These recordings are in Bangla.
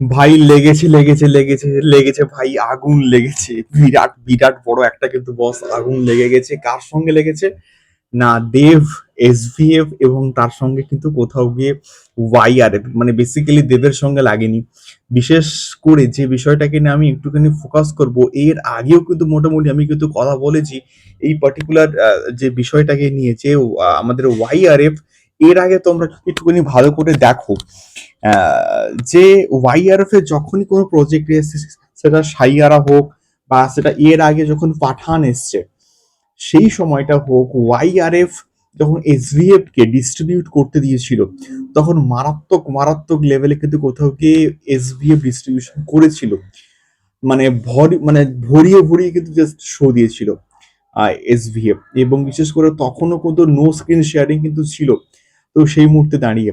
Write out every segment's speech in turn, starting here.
ভাই লেগেছে লেগেছে লেগেছে লেগেছে ভাই, আগুন লেগেছে। বিরাট বিরাট বড় একটা কিন্তু বস আগুন লেগে গেছে। কার সঙ্গে লেগেছে? না, দেব এসভিএফ এবং তার সঙ্গে কিন্তু কোথাও গিয়ে ওয়াইআরএফ মানে বেসিক্যালি দেবের সঙ্গে লাগেনি। বিশেষ করে যে বিষয়টাকে নিয়ে আমি একটুখানি ফোকাস করব, এর আগেও কিন্তু মোটামুটি আমি কিন্তু কথা বলেছি। এই পার্টিকুলার যে বিষয়টাকে নিয়ে যে আমাদের ওয়াইআরএফ এর আগে তোমরা একটুখানি ভালো করে দেখো যে ওয়াইআরএফ এর যখনই কোনো প্রজেক্ট এসছে, সেটা সাইয়ারা হোক বা সেটা এর আগে যখন পাঠান এসছে, সেই সময়টা হোক ওয়াইআরএফ যখন এসভিএফ কে ডিস্ট্রিবিউট করতে দিয়েছিল, তখন মারাত্মক মারাত্মক লেভেলে কিন্তু কোথাও গিয়ে এসভিএফ ডিস্ট্রিবিউশন করেছিল। মানে ভরি মানে ভরিয়ে ভরিয়ে কিন্তু জাস্ট শো দিয়েছিল এসভিএফ এবং বিশেষ করে তখনও কিন্তু নো স্ক্রিন শেয়ারিং কিন্তু ছিল। তো সেই মুহূর্তে দাঁড়িয়ে।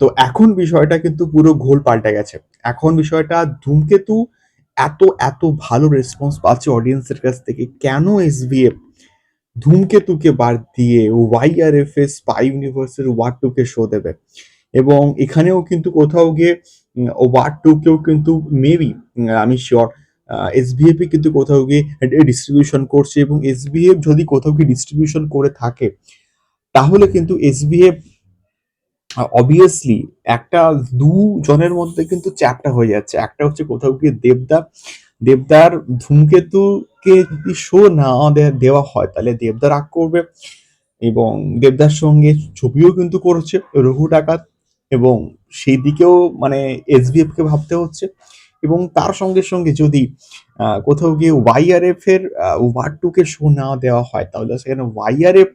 তো এখন বিষয়টা কিন্তু পুরো ঘোল পাল্টে গেছে। এখন বিষয়টা ধূমকেতু এত এত ভালো রেসপন্স পাচ্ছে অডিয়েন্সের কাছ থেকে, কেন এসভিএফ ধূমকেতুকে বাদ দিয়ে ওয়াইআরএফ এস স্পাই ইউনিভার্সের ওয়ার টু কে শো দেবে? এবং এখানেও কিন্তু কোথাও গিয়ে ওয়ার টু কেও কিন্তু মেবি আমি শিওর এসবিএফ কিন্তু কোথাও গিয়ে ডিস্ট্রিবিউশন করছে এবং এসবিএফ যদি কোথাও গিয়ে ডিস্ট্রিবিউশন করে থাকে তাহলে কিন্তু এসবিএফ অবভিয়াসলি একটা দুজনের মধ্যে কিন্তু চ্যাপটা হয়ে যাচ্ছে। একটা হচ্ছে কোথাও গিয়ে দেবদা, দেবদার ধূমকেতুকে যদি শো না দেওয়া হয়, তাহলে দেবদা রাগ করবে এবং দেবদার সঙ্গে ছবিও কিন্তু করেছে, রঘু ডাকাত এবং সেই দিকেও মানে এসবিএফ কে ভাবতে হচ্ছে এবং তার সঙ্গে সঙ্গে যদি কোথাও গিয়ে ওয়াইআরএফ এর ওয়ার টু কে শো না দেওয়া হয়, তাহলে সেখানে ওয়াইআরএফ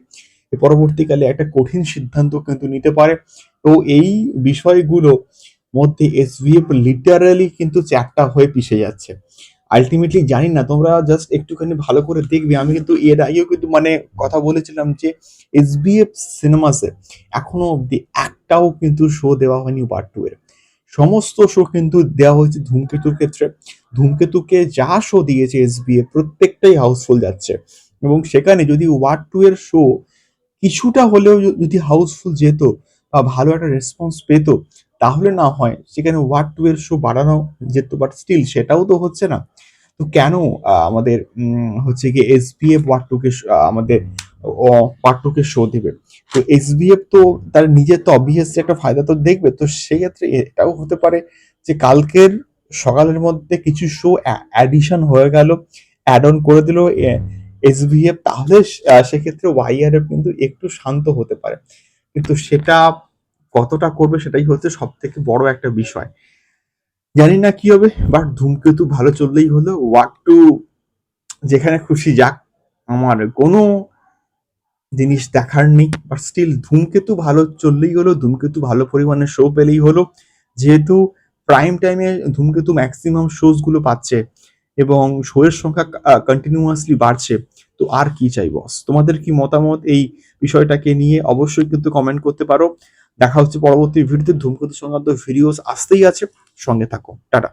পরবর্তীকালে একটা কঠিন সিদ্ধান্ত কিন্তু নিতে পারে। তো এই বিষয়গুলো মধ্যে এস এসভিএফ লিটারালি কিন্তু চ্যাপটা হয়ে পিছিয়ে যাচ্ছে। আলটিমেটলি জানি না, তোমরা জাস্ট একটুখানি ভালো করে দেখবে। আমি কিন্তু এর আগেও কিন্তু মানে কথা বলেছিলাম যে এস এসবিএফ সিনেমাসে এখনও অবধি একটাও কিন্তু শো দেওয়া হয়নি পার্ট টু এর। সমস্ত শো কিন্তু দেওয়া হয়েছে ধূমকেতুর ক্ষেত্রে। ধূমকেতুকে যা শো দিয়েছে এস এসবিএফ প্রত্যেকটাই হাউসফুল যাচ্ছে। এবং সেখানে যদি ওয়ার্ড টু এর শো কিছুটা হলেও যদি হাউসফুল যেত বা ভালো একটা রেসপন্স পেতো তাহলে না হয় সেখানে ওয়ার্ড টু এর শো বাড়ানো যেত বাট স্টিল সেটাও তো হচ্ছে না। তো কেন আমাদের হচ্ছে কি এসবিএফ ওয়ার্ড টু কে শ- আহ, আমাদের ওয়ার্ড টু কে শো দেবে? তো এসবিএফ তো তার নিজের তো অবভিয়াসলি একটা ফায়দা তো দেখবে তো সেই ক্ষেত্রে এটাও হতে পারে যে কালকের সকালের মধ্যে কিছু শো অ্যাডিশন হয়ে গেল অ্যাড অন করে দিল এসবিএফ তাহলে সেক্ষেত্রে ওয়াইআরএফ কিন্তু একটু শান্ত হতে পারে। কিন্তু সেটা কতটা করবে সেটাই হচ্ছে সব থেকে বড় একটা বিষয়। জানি না কি হবে বাট ধূমকেতু ভালো চললেই হলো। ওয়াক টু যেখানে খুশি যাক। আমার কোনো জিনিস দেখার নেই বাট স্টিল ধূমকেতু ভালো চললেই হলো, ধূমকেতু ভালো পরিমাণে শো পেলেই হলো। যেহেতু প্রাইম টাইমে ধূমকেতু ম্যাক্সিমাম শোজগুলো পাচ্ছে এবং শোয়ের সংখ্যা কন্টিনিউয়াসলি বাড়ছে। তো আর কি চাই বস তোমাদের কি মতামত এই বিষয়টাকে নিয়ে? অবশ্যই কিন্তু কমেন্ট করতে পারো। দেখা হচ্ছে পরবর্তী ভিডিওতে ধূমকেতু সংক্রান্ত ভিডিওস আসতেই আছে। সঙ্গে থাকো। টাটা।